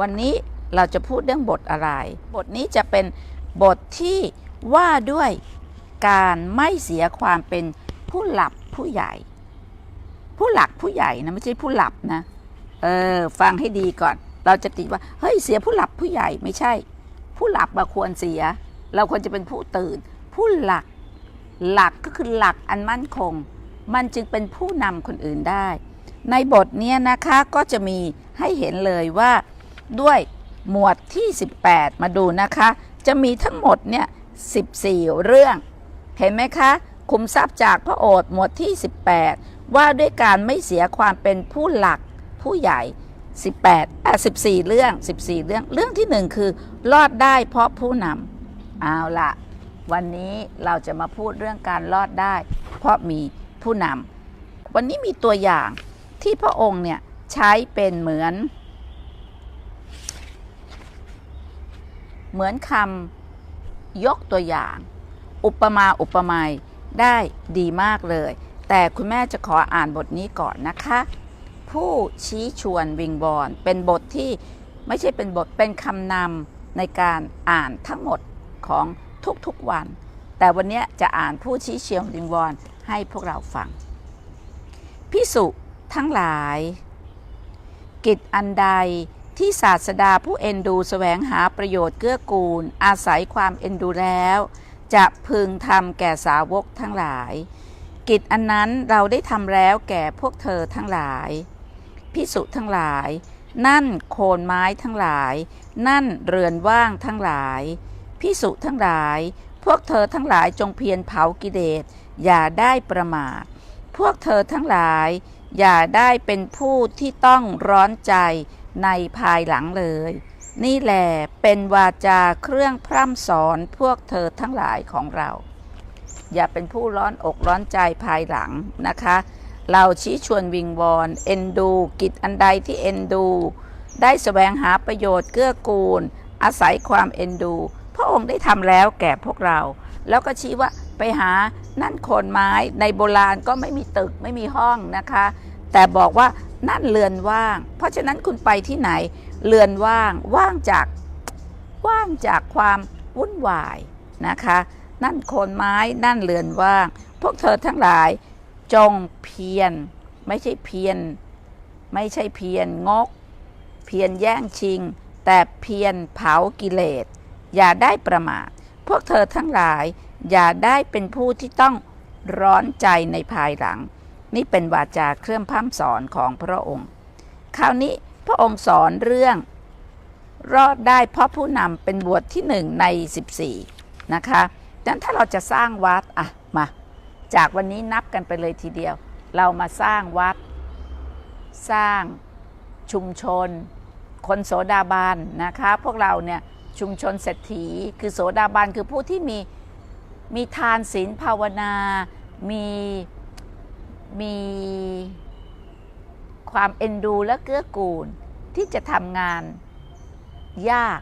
วันนี้เราจะพูดเรื่องบทอะไร บทนี้จะเป็นบทที่ว่าด้วยการไม่เสียความเป็นผู้หลับผู้ใหญ่ ผู้หลักผู้ใหญ่นะไม่ใช่ผู้หลับนะเออฟังให้ดีก่อน เราจะติดว่าเฮ้ยเสียผู้หลับผู้ใหญ่ไม่ใช่ ผู้หลับมาควรเสีย เราควรจะเป็นผู้ตื่น ผู้หลักหลักก็คือหลักอันมั่นคง มันจึงเป็นผู้นำคนอื่นได้ ในบทนี้นะคะก็จะมีให้เห็นเลยว่า ด้วยหมวดที่ 18 มาดูนะคะ จะมีทั้งหมดเนี่ย 14 เรื่อง เห็นไหมคะคุมทรัพย์จากพระโอษฐ์หมวดที่ 18 ว่าด้วยการไม่เสียความเป็นผู้หลักผู้ใหญ่ 18อะ14 เรื่อง 14 เรื่อง เรื่องที่หนึ่งคือ รอดได้เพราะผู้นำเอาละวันนี้เราจะมาพูดเรื่องการรอดได้ เพราะมีผู้นำวันนี้มีตัวอย่างที่พระองค์เนี่ยใช้เป็นเหมือน เหมือนคำยกตัวอย่าง อุปมาอุปไมยได้ดีมากเลย แต่คุณแม่จะขออ่านบทนี้ก่อนนะคะ ผู้ชี้ชวนวิงบอลเป็นบทที่ไม่ใช่เป็นบทเป็นคำนำในการอ่านทั้งหมดของทุกๆวัน แต่วันนี้จะอ่านผู้ชี้เชียววิงบอลให้พวกเราฟังพิสุทั้งหลาย กิจอันใด ที่ศาสดาผู้เอ็นดูแสวงหาประโยชน์เกื้อกูล อาศัยความเอ็นดูแล้ว จะพึงทำแก่สาวกทั้งหลาย กิจอันนั้นเราได้ทำแล้วแก่พวกเธอทั้งหลายพิสุทั้งหลาย นั่นโคนไม้ทั้งหลาย นั่นเรือนว่างทั้งหลายพิสุทั้งหลาย พวกเธอทั้งหลายจงเพียรเผากิเลสอย่าได้ประมาท พวกเธอทั้งหลาย อย่าได้เป็นผู้ที่ต้องร้อนใจ ในภายหลังเลย นี่แหละเป็นวาจาเครื่องพร่ำสอนพวกเธอทั้งหลายของเรา อย่าเป็นผู้ร้อนอกร้อนใจภายหลังนะคะ เราชี้ชวนวิงวอนเอ็นดู กิจอันใดที่เอ็นดู ได้แสวงหาประโยชน์เกื้อกูล อาศัยความเอ็นดู พระองค์ได้ทำแล้วแก่พวกเรา แล้วก็ชี้ว่าไปหานั่นโคนไม้ในโบราณก็ไม่มีตึกไม่มีห้องนะคะ แต่บอกว่านั่นเรือนว่าง เพราะฉะนั้นคุณไปที่ไหน เรือนว่าง ว่างจากว่างจากความวุ่นวายนะคะ นั่นโคนไม้ นั่นเรือนว่าง พวกเธอทั้งหลายจงเพียรไม่ใช่เพียรไม่ใช่เพียรงก เพียรแย่งชิง แต่เพียรเผากิเลส อย่าได้ประมาท พวกเธอทั้งหลาย อย่าได้เป็นผู้ที่ต้องร้อนใจในภายหลัง นี่เป็นวาจาเครื่องพร่ำสอนของพระองค์ คราวนี้พระองค์สอนเรื่องรอดได้เพราะผู้นำเป็นบวชที่หนึ่งใน 14 นะคะดังนั้นถ้าเราจะสร้างวัดอะมา จากวันนี้นับกันไปเลยทีเดียว เรามาสร้างวัด สร้างชุมชน คนโสดาบันนะคะ พวกเราเนี่ยชุมชนเศรษฐีคือโสดาบันคือผู้ที่มีมีทานศีลภาวนา มี มีความเอ็นดูและเกื้อกูลที่จะทำงานยาก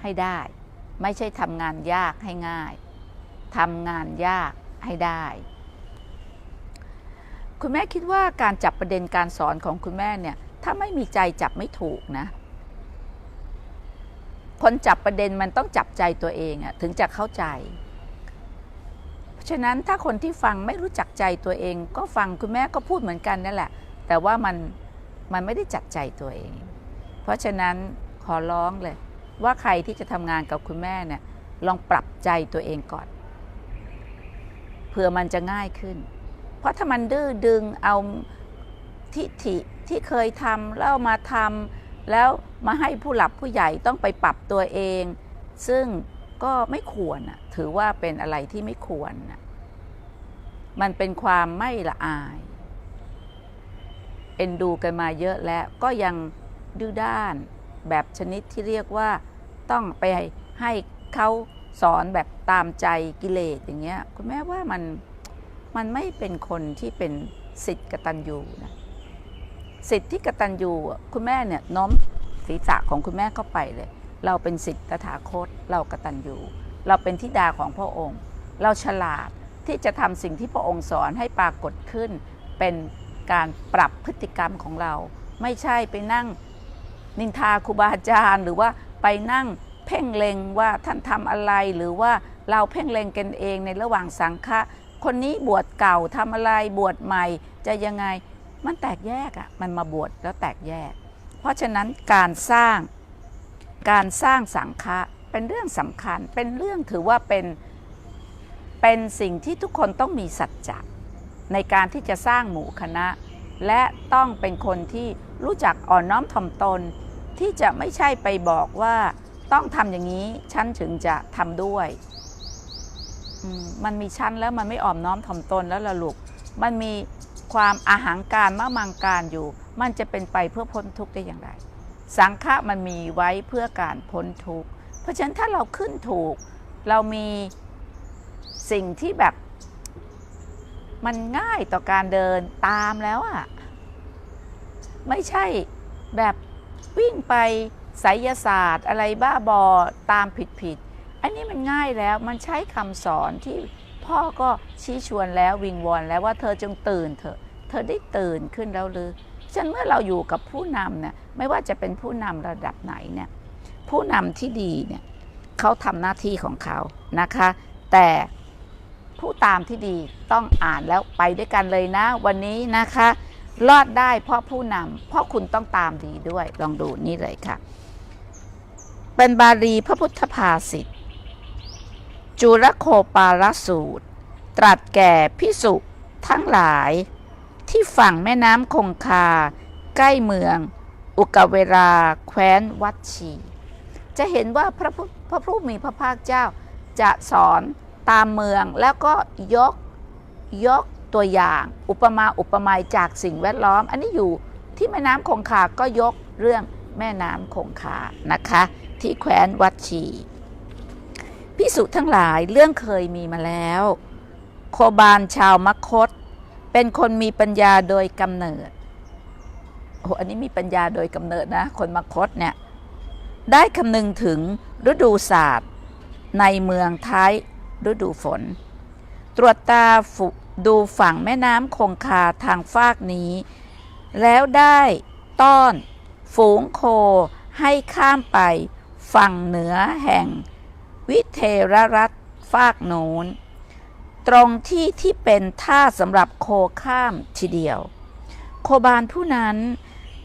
ให้ได้ ไม่ใช่ทำงานยากให้ง่ายทำงานยากให้ได้ คุณแม่คิดว่าการจับประเด็นการสอนของคุณแม่เนี่ย ถ้าไม่มีใจจับไม่ถูกนะ คนจับประเด็นมันต้องจับใจตัวเองอะถึงจะเข้าใจ ราะฉะนั้นถ้าคนที่ฟังไม่รู้จักใจตัวเอง ก็ฟังคุณแม่ก็พูดเหมือนกันนั่นแหละ แต่ว่ามันมันไม่ได้จับใจตัวเอง เพราะฉะนั้นขอร้องเลย ว่าใครที่จะทำงานกับคุณแม่เนี่ยลองปรับใจตัวเองก่อนเพื่อมันจะง่ายขึ้น เพราะถ้ามันดื้อดึงเอาทิฐิที่เคยทำแล้วมาทำแล้วมาให้ผู้หลับผู้ใหญ่ต้องไปปรับตัวเอง ซึ่ง ก็ไม่ควรน่ะถือว่าเป็นอะไรที่ไม่ควรน่ะมันเป็นความไม่ละอาย เอ็นดูกันมาเยอะแล้วก็ยังดื้อด้านแบบชนิดที่เรียกว่าต้องไปให้เขาสอนแบบตามใจกิเลสอย่างเงี้ยคุณแม่ว่ามันมันไม่เป็นคนที่เป็นสิทธิ์กตัญญูนะสิทธิ์ที่กตัญญูคุณแม่เนี่ยน้อมศีรษะของคุณแม่เข้าไปเลย เราเป็นสิทธิ์ตถาคต เรากตัญญูเราเป็นธิดาของพระองค์ เราฉลาดที่จะทำสิ่งที่พระองค์สอนให้ปรากฏขึ้น เป็นการปรับพฤติกรรมของเรา ไม่ใช่ไปนั่งนินทาครูบาอาจารย์ หรือว่าไปนั่งเพ่งเล็งว่าท่านทำอะไรหรือว่าเราเพ่งเล็งกันเองในระหว่างสังฆะคนนี้บวชเก่าทำอะไรบวชใหม่จะยังไงมันแตกแยกอะ่ะมันมาบวชแล้วแตกแยก เพราะฉะนั้นการสร้าง การสร้างสังฆะเป็นเรื่องสำคัญ เป็นเรื่องถือว่าเป็นเป็นสิ่งที่ทุกคนต้องมีสัจจะในการที่จะสร้างหมู่คณะ และต้องเป็นคนที่รู้จักอ่อนน้อมถ่อมตน ที่จะไม่ใช่ไปบอกว่าต้องทำอย่างนี้ฉันถึงจะทำด้วย มันมีชั้นแล้วมันไม่อ่อมน้อมถ่อมตนแล้วละลูก มันมีความอาหางการมะมังการอยู่ มันจะเป็นไปเพื่อพ้นทุกข์ได้อย่างไร สังฆะมันมีไว้เพื่อการพ้นทุกข์ เพราะฉะนั้นถ้าเราขึ้นถูก เรามีสิ่งที่แบบมันง่ายต่อการเดินตามแล้วอะไม่ใช่แบบวิ่งไปไสยศาสตร์ อะไรบ้าบอตามผิดผิดๆอันนี้มันง่ายแล้วมันใช้คำสอนที่พ่อก็ชี้ชวนแล้ววิงวอนแล้วว่าเธอจงตื่นเถอะ เธอได้ตื่นขึ้นแล้วหรือ ฉะนันเมื่อเราอยู่กับผู้นำเนี่ยไม่ว่าจะเป็นผู้นำระดับไหนเนี่ยผู้นำที่ดีเนี่ยเขาทำหน้าที่ของเขานะคะ แต่ผู้ตามที่ดีต้องอ่านแล้วไปด้วยกันเลยนะ วันนี้นะคะ รอดได้เพราะผู้นำเพราะคุณต้องตามดีด้วยลองดูนี่เลยค่ะ เป็นบาลีพระพุทธภาษิตจุรโคปาลสูตร ตรัสแก่พิสุทั้งหลาย ที่ฝั่งแม่น้ำคงคา ใกล้เมือง อุกเวราแคว้นวัดชี จะเห็นว่าพระพุพระผู้มีพระภาคเจ้าจะสอนตามเมืองแล้วก็ยกยกตัวอย่างอุปมาอุปไมยจากสิ่งแวดล้อม อันนี้อยู่ที่แม่น้ำคงคาก็ยกเรื่องแม่น้ำคงคานะคะ ที่แคว้นวัดชีพิสุทั้งหลายเรื่องเคยมีมาแล้ว โคบาลชาวมคต เป็นคนมีปัญญาโดยกำเนิดโอ้อันนี้มีปัญญาโดยกำเนิดนะ คนมคตเนี่ย ได้คำนึงถึงฤดูศาสตร์ในเมืองท้ายฤดูฝน ตรวจตาฝุดูฝั่งแม่น้ำคงคาทางฟากนี้ แล้วได้ต้อนฝูงโคให้ข้ามไปฝั่งเหนือแห่งวิเทรรัฐฟากโน้น ตรงที่ที่เป็นท่าสำหรับโคข้ามทีเดียว โคบาลผู้นั้น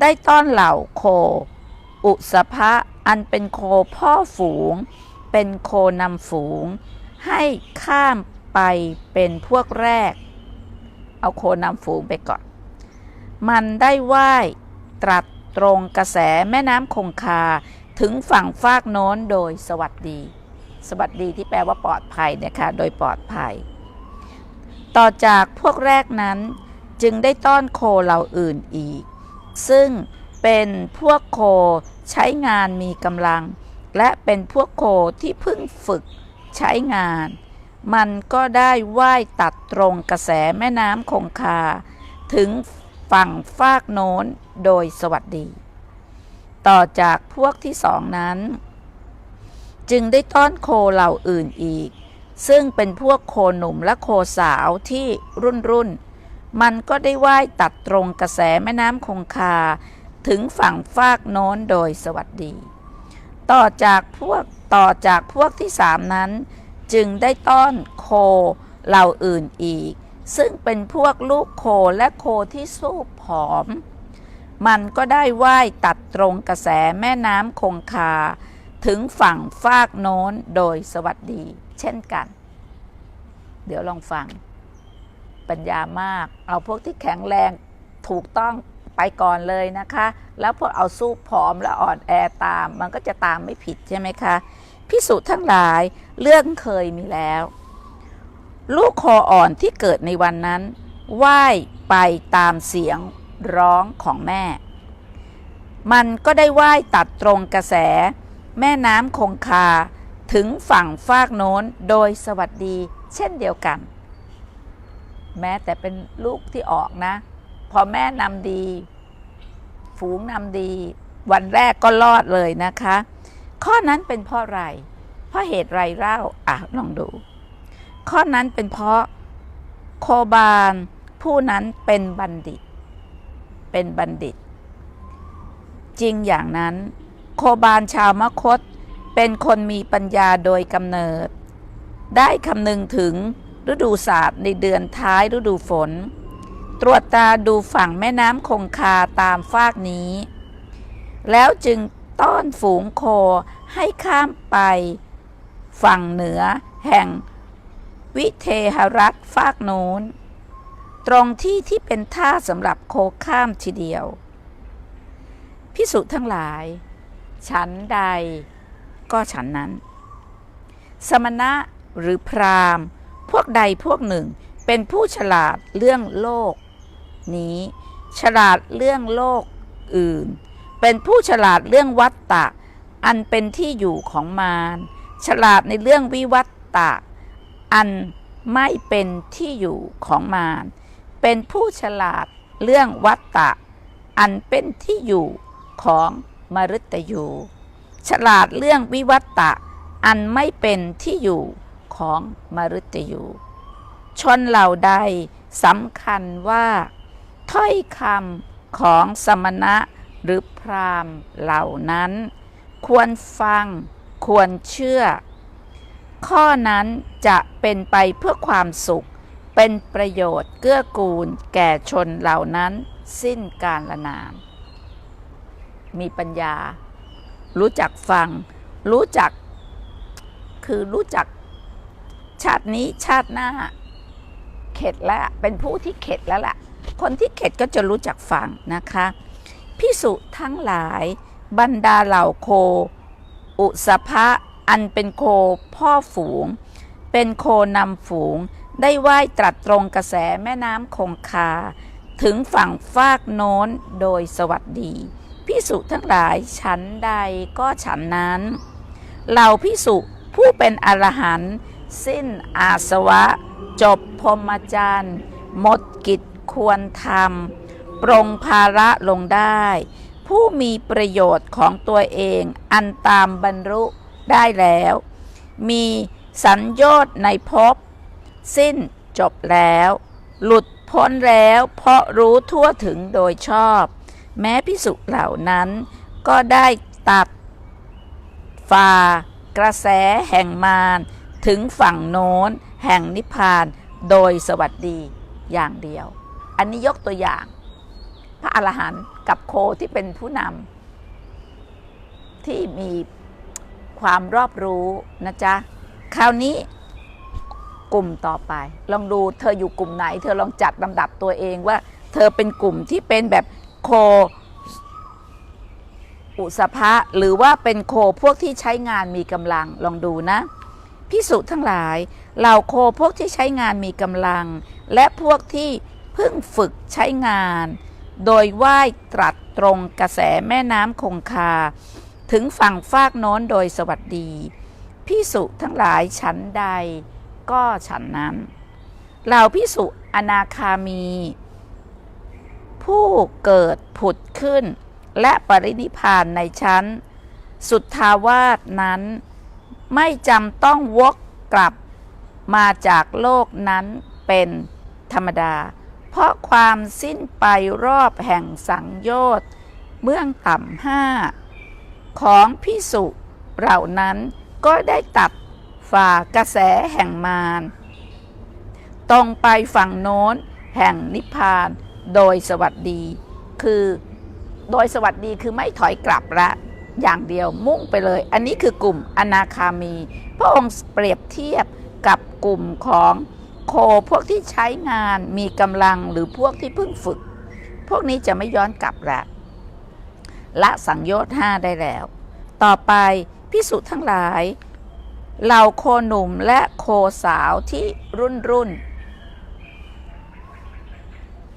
ได้ต้อนเหล่าโค อุสภะอันเป็นโคพ่อฝูง เป็นโคนำฝูง ให้ข้ามไปเป็นพวกแรก เอาโคนำฝูงไปก่อน มันได้ว่ายตรัสตรงกระแสแม่น้ำคงคาถึงฝั่งฟากโน้นโดยสวัสดี สวัสดีที่แปลว่าปลอดภัยเนี่ยค่ะโดยปลอดภัย ต่อจากพวกแรกนั้นจึงได้ต้อนโคเหล่าอื่นอีก ซึ่งเป็นพวกโคใช้งานมีกำลัง และเป็นพวกโคที่เพิ่งฝึกใช้งาน มันก็ได้ว่ายตัดตรงกระแสแม่น้ำคงคา ถึงฝั่งฟากโน้นโดยสวัสดี ต่อจากพวกที่สองนั้น จึงได้ต้อนโคเหล่าอื่นอีก ซึ่งเป็นพวกโคหนุ่มและโคสาวที่รุ่นรุ่น มันก็ได้ว่ายตัดตรงกระแสแม่น้ำคงคา ถึงฝั่งฟากโน้นโดยสวัสดี ต่อจากพวกต่อจากพวกที่สามนั้น จึงได้ต้อนโคเหล่าอื่นอีก ซึ่งเป็นพวกลูกโคและโคที่สู้ผอม มันก็ได้ว่ายตัดตรงกระแสแม่น้ำคงคา ถึงฝั่งฟากโน้นโดยสวัสดี เช่นกัน เดี๋ยวลองฟัง ปัญญามาก เอาพวกที่แข็งแรงถูกต้องไปก่อนเลยนะคะ แล้วพวกเอาสู้ผอมและอ่อนแอตาม มันก็จะตามไม่ผิดใช่ไหมคะพิสูจน์ทั้งหลายเรื่องเคยมีแล้ว ลูกคออ่อนที่เกิดในวันนั้นว่ายไปตามเสียงร้องของแม่ มันก็ได้ว่ายตัดตรงกระแส แม่น้ำคงคา ถึงฝั่งฟากโน้นโดยสวัสดีเช่นเดียวกัน แม้แต่เป็นลูกที่ออกนะ พอแม่นำดี ฝูงนำดี วันแรกก็รอดเลยนะคะ ข้อนั้นเป็นเพราะอะไร เพราะเหตุไรเล่าอะลองดู ข้อนั้นเป็นเพราะโคบาลผู้นั้นเป็นบัณฑิต เป็นบัณฑิต จริงอย่างนั้น โคบาลชาวมคต เป็นคนมีปัญญาโดยกำเนิด ได้คำนึงถึงฤดูศาสตร์ในเดือนท้ายฤดูฝน ตรวจตาดูฝั่งแม่น้ำคงคาตามฟากนี้ แล้วจึงต้อนฝูงโคให้ข้ามไป ฝั่งเหนือแห่งวิเทหรัฐฟากโน้น ตรงที่ที่เป็นท่าสำหรับโคข้ามทีเดียว พิสุทั้งหลาย ฉันใด ก็ฉันนั้น สมณะหรือพราหมณ์ พวกใดพวกหนึ่งเป็นผู้ฉลาดเรื่องโลก นี้ ฉลาดเรื่องโลกอื่น เป็นผู้ฉลาดเรื่องวัตตะ อันเป็นที่อยู่ของมารฉลาดในเรื่องวิวัตตะ อันไม่เป็นที่อยู่ของมารเป็นผู้ฉลาดเรื่องวัตตะ อันเป็นที่อยู่ของมฤตยู ฉลาดเรื่องวิวัตตะ อันไม่เป็นที่อยู่ของมฤตยู ชนเหล่าใดสำคัญว่า ถ้อยคำของสมณะหรือพราหมณ์เหล่านั้น ควรฟังควรเชื่อ ข้อนั้นจะเป็นไปเพื่อความสุข เป็นประโยชน์เกื้อกูลแก่ชนเหล่านั้นสิ้นกาลนานมีปัญญา รู้จักฟัง รู้จัก คือรู้จักชาตินี้ชาติหน้า เข็ดแล้วเป็นผู้ที่เข็ดแล้วล่ะ คนที่เข็ดก็จะรู้จักฟังนะคะพิสุทั้งหลายบรรดาเหล่าโค อุสภะอันเป็นโคพ่อฝูง เป็นโคนำฝูง ได้ไหว้ตรัสตรงกระแสแม่น้ำคงคา ถึงฝั่งฟากโน้นโดยสวัสดี พิสุทั้งหลายฉันใดก็ฉันนั้นเหล่าพิสุผู้เป็นอรหันต์สิ้นอาสวะ จบพรหมจรรย์หมดกิจควรทำปรงภาระลงได้ ผู้มีประโยชน์ของตัวเองอันตามบรรลุได้แล้ว มีสัญญอดในภพสิ้นจบแล้ว หลุดพ้นแล้วเพราะรู้ทั่วถึงโดยชอบ แม้พิสุเหล่านั้น ก็ได้ตัดฝ่ากระแสแห่งมารถึงฝั่งโน้นแห่งนิพพานโดยสวัสดีอย่างเดียว อันนี้ยกตัวอย่าง พระอรหันต์กับโคที่เป็นผู้นำที่มีความรอบรู้นะจ๊ะ คราวนี้กลุ่มต่อไป ลองดูเธออยู่กลุ่มไหน เธอลองจัดลำดับตัวเองว่า เธอเป็นกลุ่มที่เป็นแบบ โค อุสภะหรือว่าเป็นโคพวกที่ใช้งานมีกำลังลองดูนะพิสุทั้งหลายเหล่าโคพวกที่ใช้งานมีกำลัง และพวกที่เพิ่งฝึกใช้งาน โดยไหว้ตรัสตรงกระแสแม่น้ำคงคา ถึงฝั่งฟากโน้นโดยสวัสดีพิสุทั้งหลายฉันใดก็ฉันนั้นเหล่าพิสุอนาคามี ผู้เกิดผุดขึ้น และปรินิพานในชั้น สุทธาวาสนั้น ไม่จำต้องวกกลับมาจากโลกนั้นเป็นธรรมดา เพราะความสิ้นไปรอบแห่งสังโยชน์เมื่องต่ำห้าของพิสุเหล่านั้นก็ได้ตัดฝ่ากระแสแห่งมารตรงไปฝั่งโน้นแห่งนิพพาน โดยสวัสดี คือโดยสวัสดีคือไม่ถอยกลับละอย่างเดียวมุ่งไปเลย อันนี้คือกลุ่มอนาคามี พระองค์เปรียบเทียบกับกลุ่มของโคพวกที่ใช้งานมีกำลังหรือพวกที่เพิ่งฝึก พวกนี้จะไม่ย้อนกลับละละสังโยชน์ห้าได้แล้ว ต่อไปพิสุทั้งหลายเหล่าโคหนุ่มและโคสาวที่รุ่นรุ่น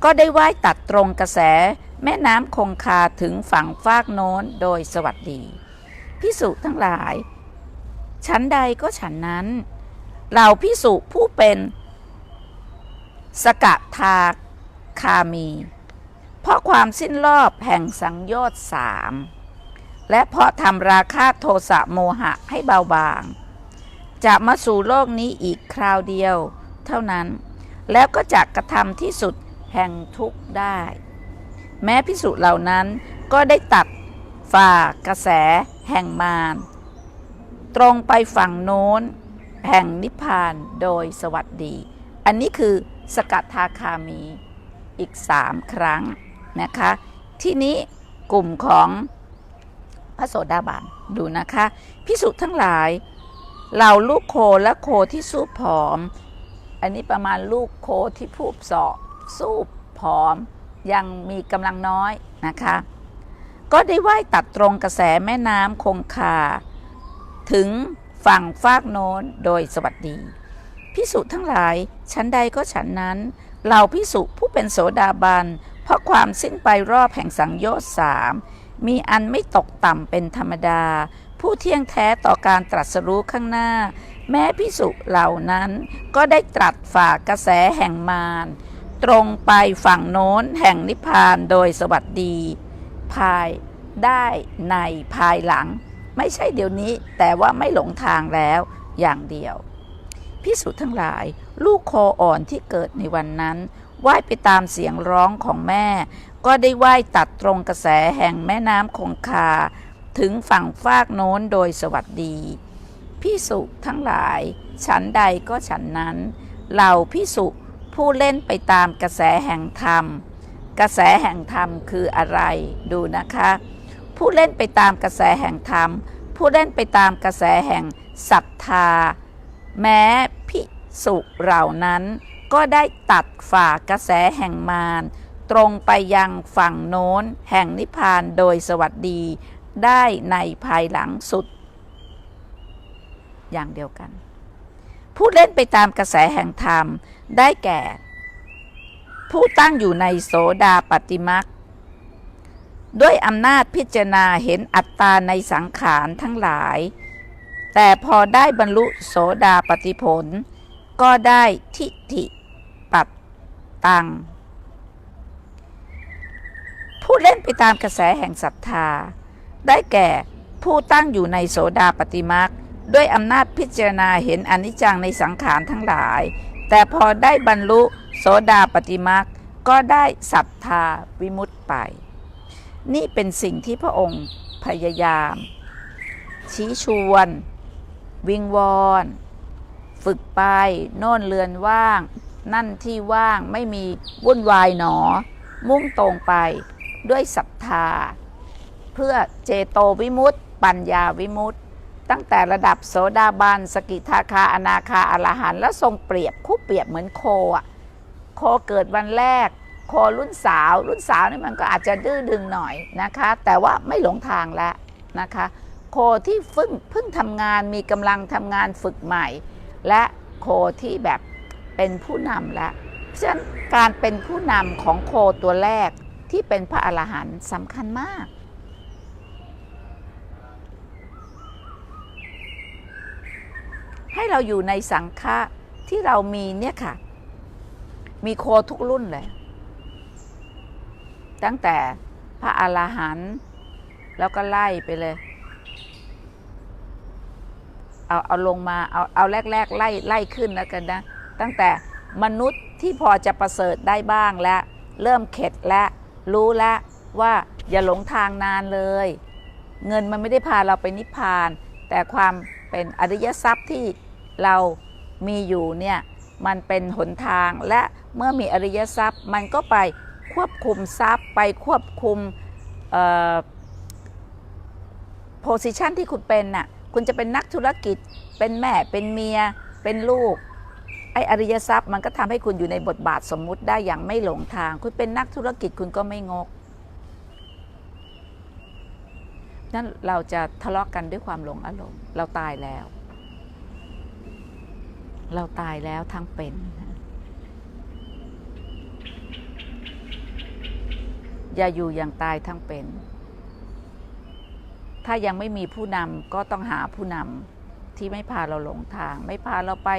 ก็ได้ไหว้ตัดตรงกระแสแม่น้ำคงคาถึงฝั่งฟากโน้นโดยสวัสดีพิสุทั้งหลาย ฉันใดก็ฉันนั้น เหล่าพิสุผู้เป็นสกะทาคามี เพราะความสิ้นรอบแห่งสังโยชน์สามและเพราะทำราคะโทสะโมหะให้เบาบาง จะมาสู่โลกนี้อีกคราวเดียว เท่านั้น แล้วก็จะกระทำที่สุด แห่งทุกข์ได้ แม้พิสุเหล่านั้นก็ได้ตัดฝ่ากระแสแห่งมารตรงไปฝั่งโน้น แห่งนิพพานโดยสวัสดี อันนี้คือสกัดทาคามีอีกสามครั้งนะคะ ที่นี้กลุ่มของพระโสดาบันดูนะคะพิสุทั้งหลายเหล่าลูกโคและโคที่สู้ผอม อันนี้ประมาณลูกโคที่ผูบเสาะ สู้ผอม ยังมีกำลังน้อยนะคะ ก็ได้ว่ายตัดตรงกระแสแม่น้ำคงคา ถึงฝั่งฟากโน้นโดยสวัสดีพิสุทั้งหลายชั้นใดก็ฉันนั้นเหล่าพิสุผู้เป็นโสดาบัน เพราะความสิ้นไปรอบแห่งสังโยชน์สามมีอันไม่ตกต่ำเป็นธรรมดา ผู้เที่ยงแท้ต่อการตรัสรู้ข้างหน้า แม้พิสุเหล่านั้นก็ได้ตรัสฝากกระแสแห่งมาร ตรงไปฝั่งโน้นแห่งนิพพานโดยสวัสดี ภายได้ในภายหลัง ไม่ใช่เดี๋ยวนี้แต่ว่าไม่หลงทางแล้วอย่างเดียวพิสุทั้งหลายลูกคอ่อนที่เกิดในวันนั้นว่ายไปตามเสียงร้องของแม่ ก็ได้ว่ายตัดตรงกระแสแห่งแม่น้ำคงคา ถึงฝั่งฟากโน้นโดยสวัสดีพิสุทั้งหลาย ฉันใดก็ฉันนั้น เหล่าพิสุ ผู้เล่นไปตามกระแสแห่งธรรม กระแสแห่งธรรมคืออะไรดูนะคะ ผู้เล่นไปตามกระแสแห่งธรรม ผู้เล่นไปตามกระแสแห่งศรัทธา แม้พิสุเหล่านั้น ก็ได้ตัดฝ่ากระแสแห่งมารตรงไปยังฝั่งโน้นแห่งนิพพานโดยสวัสดีได้ในภายหลังสุด อย่างเดียวกัน ผู้เล่นไปตามกระแสแห่งธรรมได้แก่ ผู้ตั้งอยู่ในโสดาปฏิมักด้วยอำนาจพิจารณาเห็นอัตตาในสังขารทั้งหลาย แต่พอได้บรรลุโสดาปฏิผล ก็ได้ทิฏฐิปัตตัง ผู้เล่นไปตามกระแสแห่งศรัทธา ได้แก่ผู้ตั้งอยู่ในโสดาปฏิมัก ด้วยอำนาจพิจารณาเห็นอนิจจังในสังขารทั้งหลาย แต่พอได้บรรลุโสดาปฏิมักก็ได้ศรัทธาวิมุตติไป นี่เป็นสิ่งที่พระองค์พยายาม ชี้ชวน วิงวอน ฝึกไป โน่นเรือนว่าง นั่นที่ว่างไม่มีวุ่นวายหนอ มุ่งตรงไปด้วยศรัทธา เพื่อเจโตวิมุตติปัญญาวิมุตติ ตั้งแต่ระดับโสดาบันสกิทาคาอนาคาอรหันแล้วทรงเปรียบคู่เปรียบเหมือนโคอะโคเกิดวันแรก โครุ่นสาว รุ่นสาวนี่มันก็อาจจะดื้อดึงหน่อยนะคะ แต่ว่าไม่หลงทางแล้วนะคะ โคที่เพิ่งเพิ่งทำงานมีกำลังทำงานฝึกใหม่ และโคที่แบบเป็นผู้นำแล้วเพราะฉะนั้นการเป็นผู้นำของโคตัวแรกที่เป็นพระอรหันต์สำคัญมาก ให้เราอยู่ในสังฆะที่เรามีเนี่ยค่ะ มีโคทุกรุ่นเลย ตั้งแต่พระอรหันต์แล้วก็ไล่ไปเลย เอาเอาลงมาเอาเอาแรกๆไล่ไล่ขึ้นแล้วกันนะ ตั้งแต่มนุษย์ที่พอจะประเสริฐได้บ้างแล้ว เริ่มเข็ดแล้วรู้แล้วว่าอย่าหลงทางนานเลย เงินมันไม่ได้พาเราไปนิพพาน แต่ความเป็นอริยทรัพย์ที่ เรามีอยู่เนี่ยมันเป็นหนทางและเมื่อมีอริยทรัพย์ มันก็ไปควบคุมทรัพย์ไปควบคุมโพสิชันที่คุณเป็นน่ะคุณจะเป็นนักธุรกิจ เป็นแม่เป็นเมีย เป็นลูกไออริยทรัพย์มันก็ทำให้คุณอยู่ในบทบาทสมมุติได้อย่างไม่หลงทาง คุณเป็นนักธุรกิจคุณก็ไม่งกนั่นเราจะทะเลาะกกันด้วยความหลงอารมณ์เราตายแล้ว เราตายแล้วทั้งเป็น อย่าอยู่อย่างตายทั้งเป็น ถ้ายังไม่มีผู้นำก็ต้องหาผู้นำที่ไม่พาเราหลงทาง ไม่พาเราไป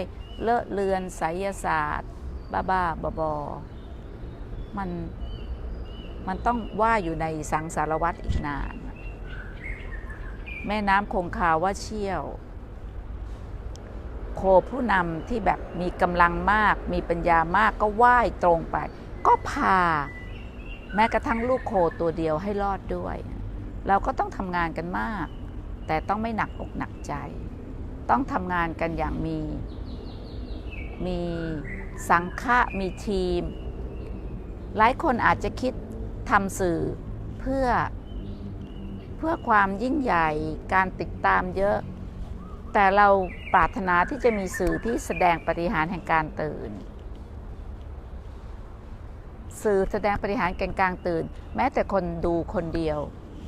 เลอะเลือนไสยศาสตร์ บ้าบ้าบอบอมันมันต้องว่าอยู่ในสังสารวัตรอีกนาน แม่น้ำคงคาว่าเชี่ยว โคผู้นำที่แบบมีกำลังมาก มีปัญญามากก็ว่ายตรงไป ก็พา แม้กระทั่งลูกโคตัวเดียวให้รอดด้วย เราก็ต้องทำงานกันมาก แต่ต้องไม่หนักอกหนักใจ ต้องทำงานกันอย่างมี มีสังฆะมีทีม หลายคนอาจจะคิดทำสื่อเพื่อ เพื่อความยิ่งใหญ่การติดตามเยอะ แต่เราปรารถนาที่จะมีสื่อที่แสดงปฏิหารแห่งการตื่น สื่อแสดงปฏิหารแก่งกลางตื่น แม้แต่คนดูคนเดียว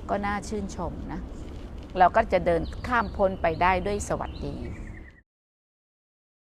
ก็น่าชื่นชมนะ เราก็จะเดินข้ามพ้นไปได้ด้วยสวัสดี